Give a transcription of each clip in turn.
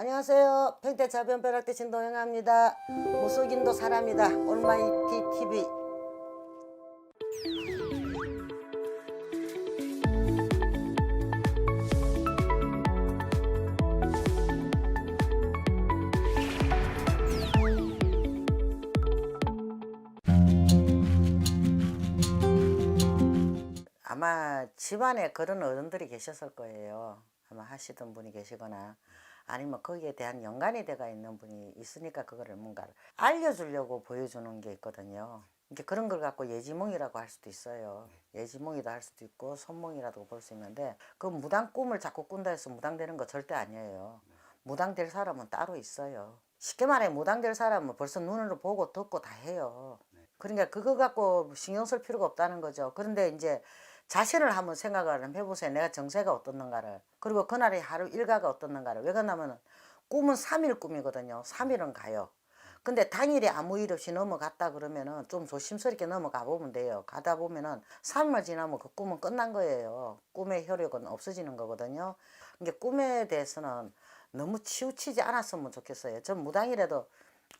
안녕하세요. 평택 자변 벼락대 신동영합니다. 무속인도 사람이다. 올마이티 TV. 아마 집안에 그런 어른들이 계셨을 거예요. 아마 하시던 분이 계시거나 아니면 거기에 대한 연관이 돼가 있는 분이 있으니까 그거를 뭔가 알려주려고 보여주는 게 있거든요. 이게 그런 걸 갖고 예지몽이라고 할 수도 있어요. 예지몽이도 할 수도 있고 손몽이라고 볼 수 있는데 그 무당 꿈을 자꾸 꾼다 해서 무당되는 거 절대 아니에요. 무당될 사람은 따로 있어요. 쉽게 말해 무당될 사람은 벌써 눈으로 보고 듣고 다 해요. 그러니까 그거 갖고 신경 쓸 필요가 없다는 거죠. 그런데 이제 자신을 한번 생각을 한번 해보세요. 내가 정세가 어떻는가를. 그리고 그날의 하루 일과가 어떻는가를. 왜 그러냐면 꿈은 삼일 꿈이거든요. 삼일은 가요. 근데 당일에 아무 일 없이 넘어갔다 그러면은 좀 조심스럽게 넘어가 보면 돼요. 가다 보면은 3일 지나면 그 꿈은 끝난 거예요. 꿈의 효력은 없어지는 거거든요. 이게 꿈에 대해서는 너무 치우치지 않았으면 좋겠어요. 전 무당이라도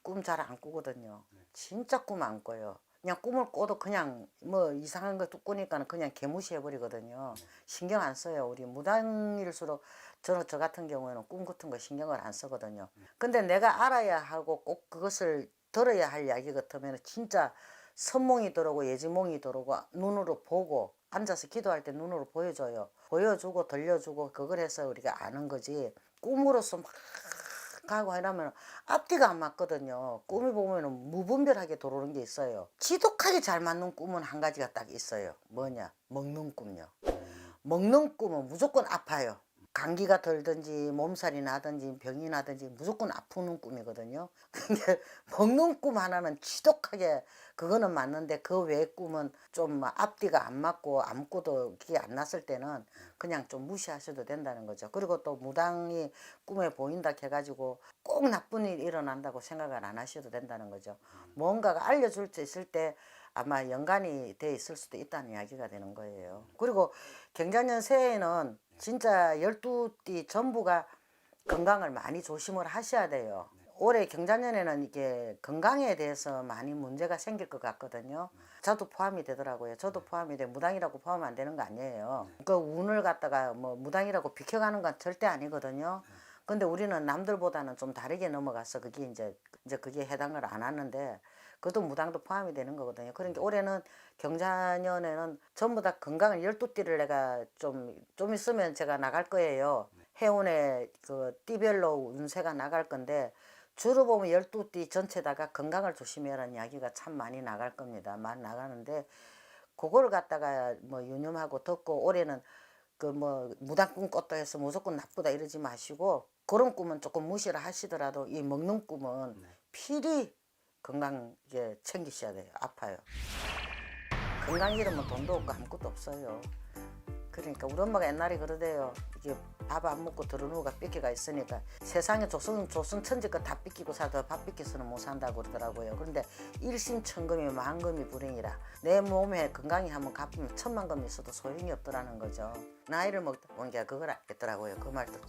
꿈 잘 안 꾸거든요. 진짜 꿈 안 꿔요. 그냥 꿈을 꿔도 그냥 뭐 이상한 거 꾸니까 그냥 개무시해 버리거든요. 신경 안 써요. 우리 무당일수록 저는 저 같은 경우에는 꿈 같은 거 신경을 안 쓰거든요. 근데 내가 알아야 하고 꼭 그것을 들어야 할 이야기 같으면 진짜 선몽이 들어오고 예지몽이 들어오고 눈으로 보고 앉아서 기도할 때 눈으로 보여줘요. 보여주고 들려주고 그걸 해서 우리가 아는 거지. 꿈으로서 막 가고 이러면 앞뒤가 안 맞거든요. 꿈을 보면은 무분별하게 들어오는 게 있어요. 지독하게 잘 맞는 꿈은 한 가지가 딱 있어요. 뭐냐? 먹는 꿈요. 먹는 꿈은 무조건 아파요. 감기가 들든지 몸살이 나든지 병이 나든지 무조건 아프는 꿈이거든요. 근데 먹는 꿈 하나는 지독하게 그거는 맞는데 그 외의 꿈은 좀 앞뒤가 안 맞고 아무것도 기안 났을 때는 그냥 좀 무시하셔도 된다는 거죠. 그리고 또 무당이 꿈에 보인다 해가지고 꼭 나쁜 일이 일어난다고 생각을 안 하셔도 된다는 거죠. 뭔가가 알려줄 수 있을 때 아마 연관이 돼 있을 수도 있다는 이야기가 되는 거예요. 그리고 경자년 새해에는 진짜 12띠 전부가 건강을 많이 조심을 하셔야 돼요. 올해 경자년에는 이게 건강에 대해서 많이 문제가 생길 것 같거든요. 저도 포함이 되더라고요. 저도 포함이 돼. 무당이라고 포함 안 되는 거 아니에요. 그 운을 갖다가 뭐 무당이라고 비켜가는 건 절대 아니거든요. 근데 우리는 남들보다는 좀 다르게 넘어가서 그게 이제 이제 그게 해당을 안 하는데 그것도 무당도 포함이 되는 거거든요. 그러니까 올해는 경자년에는 전부 다 건강을 열두 띠를 내가 좀좀 있으면 제가 나갈 거예요. 해운에 그 띠별로 운세가 나갈 건데 주로 보면 열두 띠 전체다가 건강을 조심해라는 이야기가 참 많이 나갈 겁니다. 많이 나가는데 그걸 갖다가 뭐 유념하고 듣고 올해는 그 뭐 무당꿈 꿨다 해서 무조건 나쁘다 이러지 마시고 그런 꿈은 조금 무시를 하시더라도 이 먹는 꿈은 필히 건강 이게 챙기셔야 돼요. 아파요. 건강 잃으면 돈도 없고 아무것도 없어요. 그러니까 우리 엄마가 옛날에 그러대요. 이게 밥 안 먹고 들어누가 삐끼가 있으니까 세상에 조선 조선 천지껏 다 삐끼고 살다 밥 삐끼서는 못 산다고 그러더라고요. 그런데 일심천금이 만금이 불행이라 내 몸에 건강이 한번 갚으면 천만 금 있어도 소용이 없더라는 거죠. 나이를 먹다 보니까 그걸 알겠더라고요. 그 말 듣고